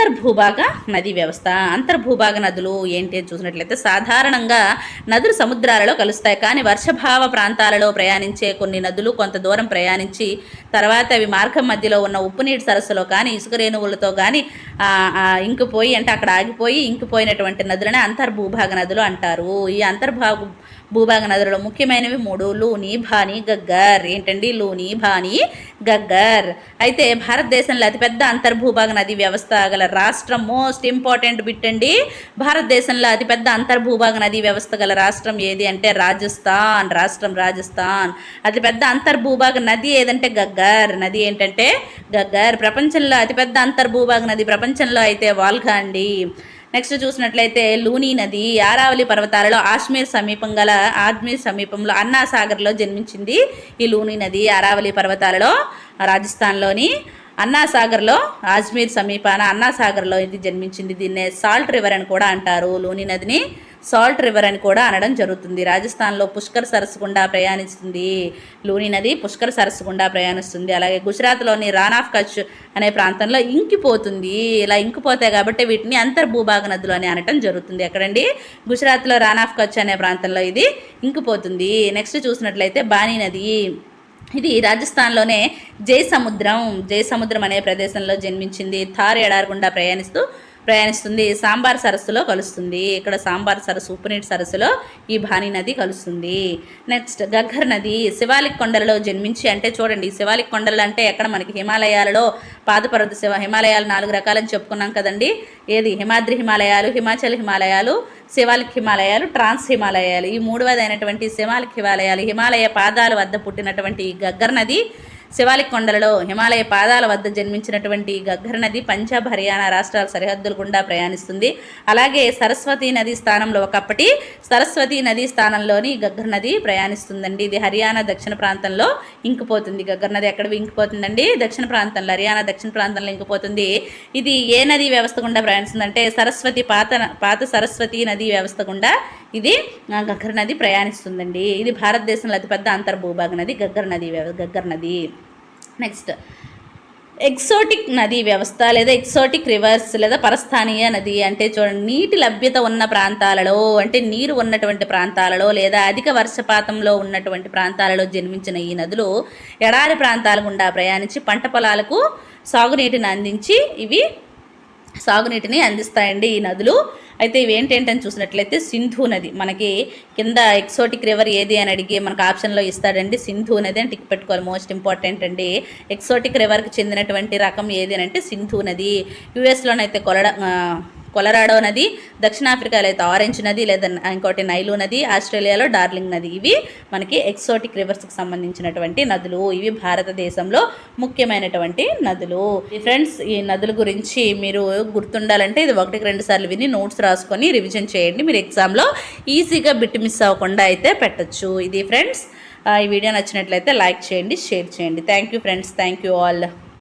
అంతర్భూభాగ నదీ వ్యవస్థ. అంతర్భూభాగ నదులు ఏంటి అని చూసినట్లయితే సాధారణంగా నదులు సముద్రాలలో కలుస్తాయి. కానీ వర్షభావ ప్రాంతాలలో ప్రయాణించే కొన్ని నదులు కొంత దూరం ప్రయాణించి తర్వాత అవి మార్గం మధ్యలో ఉన్న ఉప్పు నీటి సరస్సులో కానీ ఇసుక రేణువులతో కానీ ఇంకిపోయి అంటే అక్కడ ఆగిపోయి ఇంకిపోయినటువంటి నదులనే అంతర్భూభాగ నదులు అంటారు. ఈ అంతర్భాగ భూభాగ నదులలో ముఖ్యమైనవి మూడు. లూని భాని గగ్గర్. ఏంటండి? లూని భాని గగ్గర్. అయితే భారతదేశంలో అతిపెద్ద అంతర్భూభాగ నది వ్యవస్థ గల రాష్ట్రం మోస్ట్ ఇంపార్టెంట్ బిట్ అండి. భారతదేశంలో అతిపెద్ద అంతర్భూభాగ నది వ్యవస్థ గల రాష్ట్రం ఏది అంటే రాజస్థాన్ రాష్ట్రం రాజస్థాన్. అతిపెద్ద అంతర్భూభాగ నది ఏదంటే గగ్గర్. నది ఏంటంటే గగ్గర్. ప్రపంచంలో అతిపెద్ద అంతర్భూభాగ నది ప్రపంచంలో అయితే వాల్ఘా అండి. నెక్స్ట్ చూసినట్లయితే లూనీ నది ఆరావళి పర్వతాలలో ఆశ్మీర్ సమీపం గల ఆజ్మీర్ సమీపంలో అన్నాసాగర్లో జన్మించింది ఈ లూనీ నది ఆరావళి పర్వతాలలో రాజస్థాన్లోని అన్నాసాగర్లో ఆజ్మీర్ సమీపాన అన్నాసాగర్లో ఇది జన్మించింది. దీన్నే సాల్ట్ రివర్ అని కూడా అంటారు. లూని నదిని సాల్ట్ రివర్ అని కూడా అనడం జరుగుతుంది. రాజస్థాన్లో పుష్కర్ సరస్సు గుండా ప్రయాణిస్తుంది. లూని నది పుష్కర్ సరస్సు గుండా ప్రయాణిస్తుంది. అలాగే గుజరాత్లోని రాన్ ఆఫ్ కచ్ అనే ప్రాంతంలో ఇంకిపోతుంది. ఇలా ఇంకిపోతాయి కాబట్టి వీటిని అంతర్భూభాగ నదులు అని అనటం జరుగుతుంది. ఎక్కడండి? గుజరాత్లో రాన్ ఆఫ్ కచ్ అనే ప్రాంతంలో ఇది ఇంకిపోతుంది. నెక్స్ట్ చూసినట్లయితే బాణీ నది. ఇది రాజస్థాన్లోనే జయసముద్రం. జయసముద్రం అనే ప్రదేశంలో జన్మించింది థార్ ఎడారకుండా ప్రయాణిస్తూ ప్రయాణిస్తుంది. సాంబార్ సరస్సులో కలుస్తుంది. ఇక్కడ సాంబార్ సరస్సు ఉప్పునీటి సరస్సులో ఈ భాని నది కలుస్తుంది. నెక్స్ట్ గగ్గర్ నది శివాలిక్ కొండలలో జన్మించి అంటే చూడండి శివాలిక్ కొండలు అంటే ఎక్కడ మనకి హిమాలయాలలో పాదపర్వత శివ హిమాలయాలు నాలుగు రకాలని చెప్పుకున్నాం కదండి. ఏది? హిమాద్రి హిమాలయాలు హిమాచల్ హిమాలయాలు శివాలిక్ హిమాలయాలు ట్రాన్స్ హిమాలయాలు. ఈ మూడవదైనటువంటి శివాలిక్ హిమాలయాలు హిమాలయ పాదాల వద్ద పుట్టినటువంటి గగ్గర్ నది శివాలిక్ కొండలలో హిమాలయ పాదాల వద్ద జన్మించినటువంటి గగ్గర్ నది పంజాబ్ హర్యానా రాష్ట్రాల సరిహద్దులు గుండా ప్రయాణిస్తుంది. అలాగే సరస్వతి నది స్థానంలో ఒకప్పటి సరస్వతి నది స్థానంలోని గగ్గర్ నది ప్రయాణిస్తుందండి. ఇది హర్యానా దక్షిణ ప్రాంతంలో ఇంకిపోతుంది. గగ్గర్ నది ఎక్కడ ఇంకిపోతుందండి? దక్షిణ ప్రాంతంలో హర్యానా దక్షిణ ప్రాంతంలో ఇంకిపోతుంది. ఇది ఏ నది వ్యవస్థ గుండా ప్రయాణిస్తుందంటే సరస్వతి పాత పాత సరస్వతి నది వ్యవస్థ గుండా ఇది గగ్గర్ నది ప్రయాణిస్తుందండి. ఇది భారతదేశంలో అతిపెద్ద అంతర్భూభాగ నది గగ్గర్ నది గగ్గర్ నది. నెక్స్ట్ ఎక్సోటిక్ నది వ్యవస్థ లేదా ఎక్సోటిక్ రివర్స్ లేదా పరస్థానీయ నది అంటే చూడండి నీటి లభ్యత ఉన్న ప్రాంతాలలో అంటే నీరు ఉన్నటువంటి ప్రాంతాలలో లేదా అధిక వర్షపాతంలో ఉన్నటువంటి ప్రాంతాలలో జన్మించిన ఈ నదులు ఎడారి ప్రాంతాల గుండా ప్రయాణించి పంట పొలాలకు సాగునీటిని అందించి ఇవి సాగునీటిని అందిస్తాయండి ఈ నదులు. అయితే ఇవి ఏంటంటని చూసినట్లయితే సింధు నది. మనకి కింద ఎక్సోటిక్ రివర్ ఏది అని అడిగి మనకు ఆప్షన్లో ఇస్తాడండి. సింధు నది అని టిక్ పెట్టుకోవాలి. మోస్ట్ ఇంపార్టెంట్ అండి. ఎక్సోటిక్ రివర్కి చెందినటువంటి రకం ఏది అని అంటే సింధు నది. యూఎస్లోనైతే కొలడ కొలరాడో నది దక్షిణాఫ్రికాలో అయితే ఆరెంజ్ నది లేదా ఇంకోటి నైలు నది ఆస్ట్రేలియాలో డార్లింగ్ నది. ఇవి మనకి ఎక్సోటిక్ రివర్స్కి సంబంధించినటువంటి నదులు. ఇవి భారతదేశంలో ముఖ్యమైనటువంటి నదులు. ఫ్రెండ్స్ ఈ నదుల గురించి మీరు గుర్తుండాలంటే ఇది ఒకటికి రెండు సార్లు విని నోట్స్ రాసుకొని రివిజన్ చేయండి. మీరు ఎగ్జామ్లో ఈజీగా బిట్ మిస్ అవ్వకుండా అయితే పెట్టచ్చు. ఇది ఫ్రెండ్స్ ఈ వీడియో నచ్చినట్లయితే లైక్ చేయండి షేర్ చేయండి. Thank you friends. Thank you all.